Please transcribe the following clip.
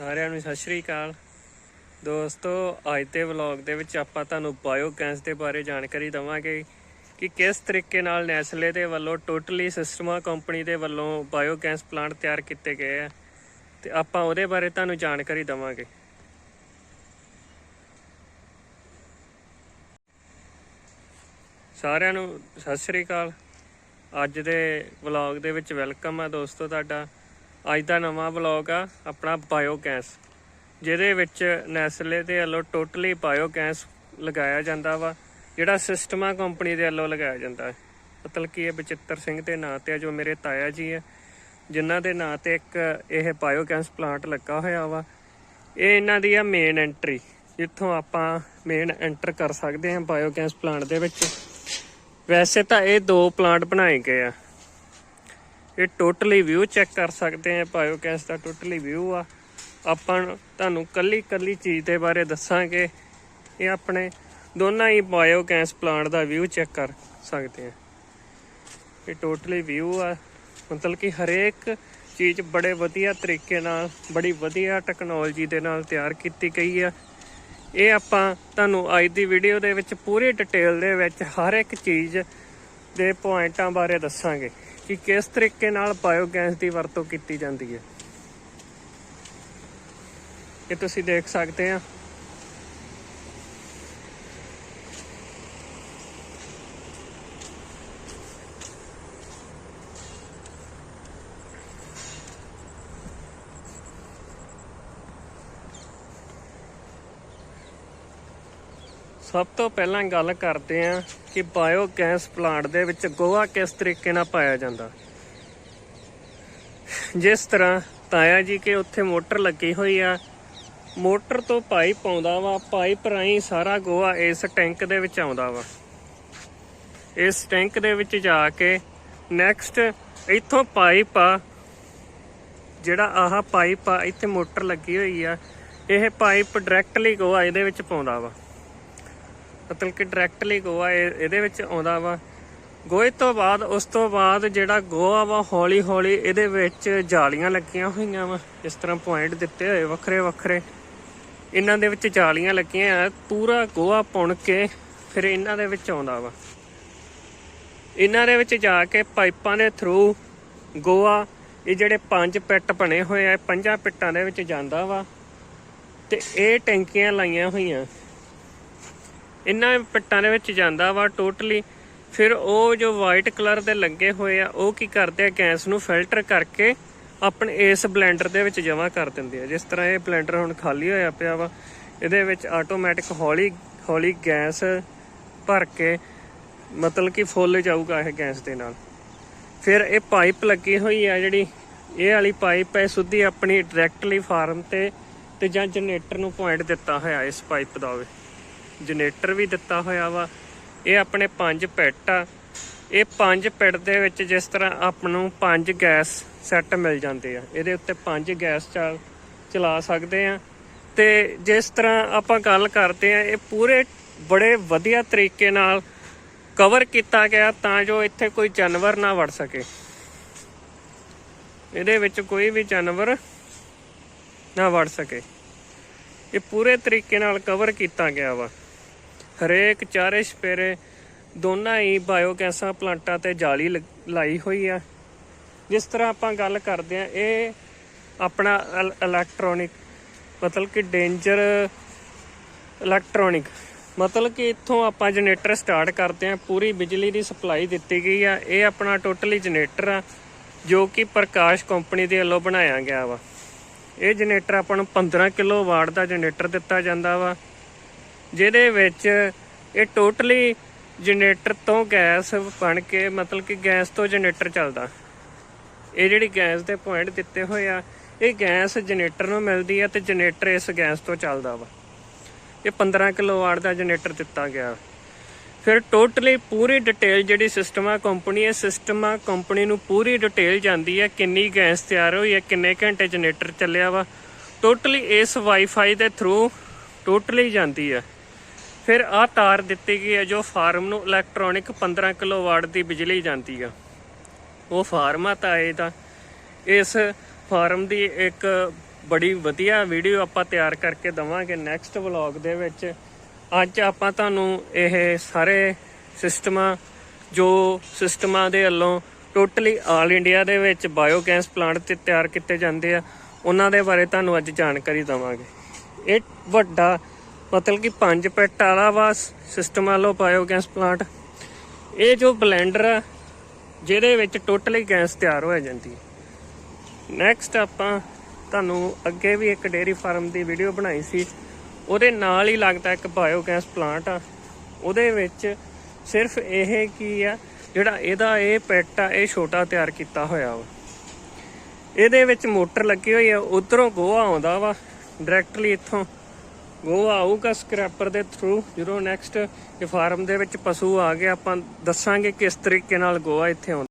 ਸਾਰਿਆਂ ਨੂੰ ਸਤਿ ਸ਼੍ਰੀ ਅਕਾਲ। ਦੋਸਤੋ, ਅੱਜ ਦੇ ਵਲੌਗ ਦੇ ਵਿੱਚ ਆਪਾਂ ਤੁਹਾਨੂੰ ਬਾਇਓਗੈਸ ਦੇ ਬਾਰੇ ਜਾਣਕਾਰੀ ਦਵਾਂਗੇ ਕਿ ਕਿਸ ਤਰੀਕੇ ਨਾਲ ਨੈਸਲੇ ਦੇ ਵੱਲੋਂ ਟੋਟਲੀ ਸਿਸਟਮਾ ਕੰਪਨੀ ਦੇ ਵੱਲੋਂ ਬਾਇਓਗੈਸ ਪਲਾਂਟ ਤਿਆਰ ਕੀਤੇ ਗਏ ਆ ਤੇ ਆਪਾਂ ਉਹਦੇ ਬਾਰੇ ਤੁਹਾਨੂੰ ਜਾਣਕਾਰੀ ਦਵਾਂਗੇ। ਸਾਰਿਆਂ ਨੂੰ ਸਤਿ ਸ਼੍ਰੀ ਅਕਾਲ। ਅੱਜ ਦੇ ਵਲੌਗ ਦੇ ਵਿੱਚ ਵੈਲਕਮ ਆ ਦੋਸਤੋ ਤੁਹਾਡਾ। ਅੱਜ ਦਾ ਨਵਾਂ ਵਲੌਗ ਆ, ਆਪਣਾ ਬਾਇਓਗੈਸ ਜਿਹਦੇ ਵਿੱਚ ਨੈਸਲੇ ਦੇ ਵੱਲੋਂ ਟੋਟਲੀ ਬਾਇਓਗੈਸ ਲਗਾਇਆ ਜਾਂਦਾ ਵਾ, ਜਿਹੜਾ ਸਿਸਟਮਾ ਕੰਪਨੀ ਦੇ ਵੱਲੋਂ ਲਗਾਇਆ ਜਾਂਦਾ। ਹੈ ਮਤਲਬ ਕਿ ਇਹ ਬਚਿੱਤਰ ਸਿੰਘ ਦੇ ਨਾਂ ਤੇ ਆ, ਜੋ ਮੇਰੇ ਤਾਇਆ ਜੀ ਹੈ ਜਿਨ੍ਹਾਂ ਦੇ ਨਾਂ ਤੇ ਇੱਕ ਇਹ ਬਾਇਓਗੈਸ ਪਲਾਂਟ ਲੱਗਾ ਹੋਇਆ ਵਾ। ਇਹ ਇਹਨਾਂ ਦੀ ਆ ਮੇਨ ਐਂਟਰੀ ਜਿੱਥੋਂ ਆਪਾਂ ਮੇਨ ਐਂਟਰ ਕਰ ਸਕਦੇ ਹਾਂ ਬਾਇਓਗੈਸ ਪਲਾਂਟ ਦੇ ਵਿੱਚ। ਵੈਸੇ ਤਾਂ ਇਹ ਦੋ ਪਲਾਂਟ ਬਣਾਏ ਗਏ ਆ। ਇਹ ਟੋਟਲੀ ਵਿਊ ਚੈੱਕ ਕਰ ਸਕਦੇ ਆ ਬਾਇਓਗੈਸ ਦਾ ਟੋਟਲੀ ਵਿਊ ਆ। ਆਪਾਂ ਤੁਹਾਨੂੰ ਕੱਲੀ ਕੱਲੀ ਚੀਜ਼ ਦੇ ਬਾਰੇ ਦੱਸਾਂਗੇ। ਇਹ ਆਪਣੇ ਦੋਨਾਂ ਹੀ ਬਾਇਓਗੈਸ ਪਲਾਂਟ ਦਾ ਵਿਊ ਚੈੱਕ ਕਰ ਸਕਦੇ ਆ ਇਹ ਟੋਟਲੀ ਵਿਊ ਆ। ਮਤਲਬ ਕਿ ਹਰੇਕ ਚੀਜ਼ ਬੜੇ ਵਧੀਆ ਤਰੀਕੇ ਨਾਲ, ਬੜੀ ਵਧੀਆ ਟੈਕਨੋਲੋਜੀ ਦੇ ਨਾਲ ਤਿਆਰ ਕੀਤੀ ਗਈ ਆ। ਇਹ ਆਪਾਂ ਤੁਹਾਨੂੰ ਅੱਜ ਦੀ ਵੀਡੀਓ ਦੇ ਵਿੱਚ ਪੂਰੀ ਡਿਟੇਲ ਦੇ ਵਿੱਚ ਹਰ ਇੱਕ ਚੀਜ਼ ਦੇ ਪੁਆਇੰਟਾਂ ਬਾਰੇ ਦੱਸਾਂਗੇ। ਕਿ ਕਿਸ ਤਰੀਕੇ ਨਾਲ ਬਾਇਓਗੈਸ ਦੀ ਵਰਤੋਂ ਕੀਤੀ ਜਾਂਦੀ ਹੈ। ਇਹ ਤੁਸੀਂ ਦੇਖ ਸਕਦੇ ਆ। ਸਭ ਤੋਂ ਪਹਿਲਾਂ ਗੱਲ ਕਰਦੇ ਆ ਕਿ ਬਾਇਓਗੈਸ ਪਲਾਂਟ ਦੇ ਵਿੱਚ ਗੋਹਾ ਕਿਸ ਤਰੀਕੇ ਨਾਲ ਪਾਇਆ ਜਾਂਦਾ। ਜਿਸ ਤਰ੍ਹਾਂ ਤਾਇਆ ਜੀ ਕੇ ਉੱਥੇ ਮੋਟਰ ਲੱਗੀ ਹੋਈ ਆ, ਮੋਟਰ ਤੋਂ ਪਾਈਪ ਆਉਂਦਾ ਵਾ, ਪਾਈਪ ਰਾਹੀਂ ਸਾਰਾ ਗੋਹਾ ਇਸ ਟੈਂਕ ਦੇ ਵਿੱਚ ਆਉਂਦਾ ਵਾ। ਇਸ ਟੈਂਕ ਦੇ ਵਿੱਚ ਜਾ ਕੇ ਨੈਕਸਟ ਇੱਥੋਂ ਪਾਈਪ ਆ, ਜਿਹੜਾ ਆਹ ਪਾਈਪ ਆ, ਇੱਥੇ ਮੋਟਰ ਲੱਗੀ ਹੋਈ ਆ, ਇਹ ਪਾਈਪ ਡਾਇਰੈਕਟਲੀ ਗੋਹਾ ਇਹਦੇ ਵਿੱਚ ਪਾਉਂਦਾ ਵਾ। ਮਤਲਬ ਕਿ ਡਾਇਰੈਕਟਲੀ ਗੋਆ ਇਹ- ਇਹਦੇ ਵਿੱਚ ਆਉਂਦਾ ਵਾ। ਗੋਹੇ ਤੋਂ ਬਾਅਦ, ਉਸ ਤੋਂ ਬਾਅਦ ਜਿਹੜਾ ਗੋਆ ਵਾ ਹੌਲੀ ਹੌਲੀ ਇਹਦੇ ਵਿੱਚ ਜਾਲੀਆਂ ਲੱਗੀਆਂ ਹੋਈਆਂ ਵਾ। ਇਸ ਤਰ੍ਹਾਂ ਪੁਆਇੰਟ ਦਿੱਤੇ ਹੋਏ ਵੱਖਰੇ ਵੱਖਰੇ ਇਹਨਾਂ ਦੇ ਵਿੱਚ ਜਾਲੀਆਂ ਲੱਗੀਆਂ ਆ, ਪੂਰਾ ਗੋਆ ਪੁਣ ਕੇ ਫਿਰ ਇਹਨਾਂ ਦੇ ਵਿੱਚ ਆਉਂਦਾ ਵਾ। ਇਹਨਾਂ ਦੇ ਵਿੱਚ ਜਾ ਕੇ ਪਾਈਪਾਂ ਦੇ ਥਰੂ ਗੋਆ, ਇਹ ਜਿਹੜੇ ਪੰਜ ਪਿੱਟ ਬਣੇ ਹੋਏ ਆ ਪੰਜਾਂ ਪਿੱਟਾਂ ਦੇ ਵਿੱਚ ਜਾਂਦਾ ਵਾ। ਤੇ ਇਹ ਟੈਂਕੀਆਂ ਲਾਈਆਂ ਹੋਈਆਂ। ਇਹਨਾਂ ਪਿੱਟਾਂ ਦੇ ਵਿੱਚ ਜਾਂਦਾ ਵਾ ਟੋਟਲੀ। ਫਿਰ ਉਹ ਜੋ ਵਾਈਟ ਕਲਰ ਦੇ ਲੱਗੇ ਹੋਏ ਆ, ਉਹ ਕੀ ਕਰਦੇ ਆ, ਗੈਸ ਨੂੰ ਫਿਲਟਰ ਕਰਕੇ ਆਪਣੇ ਇਸ ਬਲੈਂਡਰ ਦੇ ਵਿੱਚ ਜਮ੍ਹਾਂ ਕਰ ਦਿੰਦੇ ਆ। ਜਿਸ ਤਰ੍ਹਾਂ ਇਹ ਬਲੈਂਡਰ ਹੁਣ ਖਾਲੀ ਹੋਇਆ ਪਿਆ ਵਾ, ਇਹਦੇ ਵਿੱਚ ਆਟੋਮੈਟਿਕ ਹੌਲੀ ਹੌਲੀ ਗੈਸ ਭਰ ਕੇ ਮਤਲਬ ਕਿ ਫੁੱਲ ਜਾਊਗਾ ਇਹ ਗੈਸ ਦੇ ਨਾਲ। ਫਿਰ ਇਹ ਪਾਈਪ ਲੱਗੀ ਹੋਈ ਆ ਜਿਹੜੀ, ਇਹ ਵਾਲੀ ਪਾਈਪ ਹੈ ਸੁੱਧੀ ਆਪਣੀ ਡਾਇਰੈਕਟਲੀ ਫਾਰਮ ਤੇ ਤੇ ਜਾਂ ਜਨਰੇਟਰ ਨੂੰ ਪੁਆਇੰਟ ਦਿੱਤਾ ਹੋਇਆ ਇਸ ਪਾਈਪ ਦਾ ਹੋਵੇ ਜਨਰੇਟਰ ਵੀ ਦਿੱਤਾ ਹੋਇਆ ਵਾ। ਇਹ ਆਪਣੇ ਪੰਜ ਪੈਟ ਆ। ਇਹ ਪੰਜ ਪੈਟ ਦੇ ਵਿੱਚ ਜਿਸ ਤਰ੍ਹਾਂ ਆਪ ਨੂੰ ਪੰਜ ਗੈਸ ਸੈੱਟ ਮਿਲ ਜਾਂਦੇ ਆ। ਇਹਦੇ ਉੱਤੇ ਪੰਜ ਗੈਸ ਚਲਾ ਸਕਦੇ ਆ। ਤੇ ਜਿਸ ਤਰ੍ਹਾਂ ਆਪਾਂ ਗੱਲ ਕਰਦੇ ਆ, ਇਹ ਪੂਰੇ ਬੜੇ ਵਧੀਆ ਤਰੀਕੇ ਨਾਲ ਕਵਰ ਕੀਤਾ ਗਿਆ ਤਾਂ ਜੋ ਇੱਥੇ ਕੋਈ ਜਾਨਵਰ ਨਾ ਵੜ ਸਕੇ। ਇਹਦੇ ਵਿੱਚ ਕੋਈ ਵੀ ਜਾਨਵਰ ਨਾ ਵੜ ਸਕੇ। ਇਹ ਪੂਰੇ ਤਰੀਕੇ ਨਾਲ ਕਵਰ ਕੀਤਾ ਗਿਆ ਵਾ। ਹਰੇਕ ਚਾਰੇ ਸਪੇਰੇ ਦੋਨਾਂ ਹੀ ਬਾਇਓਗੈਸਾਂ ਪਲਾਂਟਾਂ ਤੇ ਜਾਲੀ ਲ- ਲਾਈ ਹੋਈ ਆ। ਜਿਸ ਤਰ੍ਹਾਂ ਆਪਾਂ ਗੱਲ ਕਰਦੇ ਆ ਇਹ ਆਪਣਾ ਇਲ- ਇਲੈਕਟ੍ਰੋਨਿਕ ਮਤਲਬ ਕਿ ਡੇਂਜਰ ਇਲੈਕਟ੍ਰੋਨਿਕ ਮਤਲਬ ਕਿ ਇੱਥੋਂ ਆਪਾਂ ਜਨਰੇਟਰ ਸਟਾਰਟ ਕਰਦੇ ਆ ਪੂਰੀ ਬਿਜਲੀ ਦੀ ਸਪਲਾਈ ਦਿੱਤੀ ਗਈ ਆ। ਇਹ ਆਪਣਾ ਟੋਟਲੀ ਜਨਰੇਟਰ ਆ, ਜੋ ਕਿ ਪ੍ਰਕਾਸ਼ ਕੰਪਨੀ ਦੇ ਵੱਲੋਂ ਬਣਾਇਆ ਗਿਆ ਵਾ। ਇਹ ਜਨਰੇਟਰ ਆਪਾਂ ਨੂੰ 15 ਕਿਲੋ ਵਾਟ ਦਾ ਜਨਰੇਟਰ ਦਿੱਤਾ ਜਾਂਦਾ ਵਾ। ਜਿਹਦੇ ਵਿੱਚ ਇਹ ਟੋਟਲੀ ਜਨਰੇਟਰ ਤੋਂ ਗੈਸ ਬਣ ਕੇ, ਮਤਲਬ ਕਿ ਗੈਸ ਤੋਂ ਜਨਰੇਟਰ ਚੱਲਦਾ। ਇਹ ਜਿਹੜੀ ਗੈਸ ਦੇ ਪੁਆਇੰਟ ਦਿੱਤੇ ਹੋਏ ਆ, ਇਹ ਗੈਸ ਜਨਰੇਟਰ ਨੂੰ ਮਿਲਦੀ ਆ ਤੇ ਜਨਰੇਟਰ ਇਸ ਗੈਸ ਤੋਂ ਚੱਲਦਾ ਵਾ। ਇਹ 15 ਕਿਲੋ ਵਾਟ ਦਾ ਜਨਰੇਟਰ ਦਿੱਤਾ ਗਿਆ। ਫਿਰ ਟੋਟਲੀ ਪੂਰੀ ਡਿਟੇਲ ਜਿਹੜੀ ਸਿਸਟਮ ਆ ਕੰਪਨੀ, ਇਹ ਸਿਸਟਮ ਆ ਕੰਪਨੀ ਨੂੰ ਪੂਰੀ ਡਿਟੇਲ ਜਾਂਦੀ ਹੈ ਕਿੰਨੀ ਗੈਸ ਤਿਆਰ ਹੋਈ ਹੈ ਕਿੰਨੇ ਘੰਟੇ ਜਨਰੇਟਰ ਚੱਲਿਆ ਵਾ। ਟੋਟਲੀ ਇਸ ਵਾਈਫਾਈ ਦੇ ਥਰੂ ਟੋਟਲੀ ਜਾਂਦੀ ਹੈ ਫਿਰ ਆਹ ਤਾਰ ਦਿੱਤੀ ਗਈ ਹੈ ਜੋ ਫਾਰਮ ਨੂੰ ਇਲੈਕਟ੍ਰੋਨਿਕ 15 ਕਿਲੋ ਵਾਟ ਦੀ ਬਿਜਲੀ ਜਾਂਦੀ ਆ। ਉਹ ਫਾਰਮ ਆ ਤਾਂ ਇਹ ਤਾਂ ਇਸ ਫਾਰਮ ਦੀ ਇੱਕ ਬੜੀ ਵਧੀਆ ਵੀਡੀਓ ਆਪਾਂ ਤਿਆਰ ਕਰਕੇ ਦਵਾਂਗੇ ਨੈਕਸਟ ਵਲੌਗ ਦੇ ਵਿੱਚ। ਅੱਜ ਆਪਾਂ ਤੁਹਾਨੂੰ ਇਹ ਸਾਰੇ ਸਿਸਟਮਾਂ, ਜੋ ਸਿਸਟਮਾਂ ਦੇ ਵੱਲੋਂ ਟੋਟਲੀ ਆਲ ਇੰਡੀਆ ਦੇ ਵਿੱਚ ਬਾਇਓਗੈਸ ਪਲਾਂਟ ਤੇ ਤਿਆਰ ਕੀਤੇ ਜਾਂਦੇ ਆ, ਉਹਨਾਂ ਦੇ ਬਾਰੇ ਤੁਹਾਨੂੰ ਅੱਜ ਜਾਣਕਾਰੀ ਦਵਾਂਗੇ। ਇਹ ਵੱਡਾ ਮਤਲਬ ਕਿ ਪੰਜ ਪੈਟ ਵਾਲਾ ਵਾ ਸਿਸਟਮ ਵਾਲੋ ਬਾਇਓਗੈਸ ਪਲਾਂਟ। ਇਹ ਜੋ ਬਲੈਂਡਰ ਆ, ਜਿਹਦੇ ਵਿੱਚ ਟੋਟਲੀ ਗੈਸ ਤਿਆਰ ਹੋ ਜਾਂਦੀ। ਨੈਕਸਟ ਆਪਾਂ ਤੁਹਾਨੂੰ ਅੱਗੇ ਵੀ ਇੱਕ ਡੇਅਰੀ ਫਾਰਮ ਦੀ ਵੀਡੀਓ ਬਣਾਈ ਸੀ। ਉਹਦੇ ਨਾਲ ਹੀ ਲੱਗਦਾ ਇੱਕ ਬਾਇਓਗੈਸ ਪਲਾਂਟ ਆ। ਉਹਦੇ ਵਿੱਚ ਸਿਰਫ ਇਹ ਕੀ ਆ, ਜਿਹੜਾ ਇਹਦਾ ਇਹ ਪੈਟ ਆ, ਇਹ ਛੋਟਾ ਤਿਆਰ ਕੀਤਾ ਹੋਇਆ ਵਾ। ਇਹਦੇ ਵਿੱਚ ਮੋਟਰ ਲੱਗੀ ਹੋਈ ਆ, ਉਧਰੋਂ ਗੋਹਾ ਆਉਂਦਾ ਵਾ ਡਾਇਰੈਕਟਲੀ ਇੱਥੋਂ। ਗੋਹਾ ਆਊਗਾ ਸਕ੍ਰੈਪਰ ਦੇ ਥਰੂ ਜਦੋਂ ਨੈਕਸਟ ਇਹ ਫਾਰਮ ਦੇ ਵਿੱਚ ਪਸ਼ੂ ਆ ਗਏ, ਆਪਾਂ ਦੱਸਾਂਗੇ ਕਿਸ ਤਰੀਕੇ ਨਾਲ ਗੋਹਾ ਇੱਥੇ ਆਉਂਦਾ।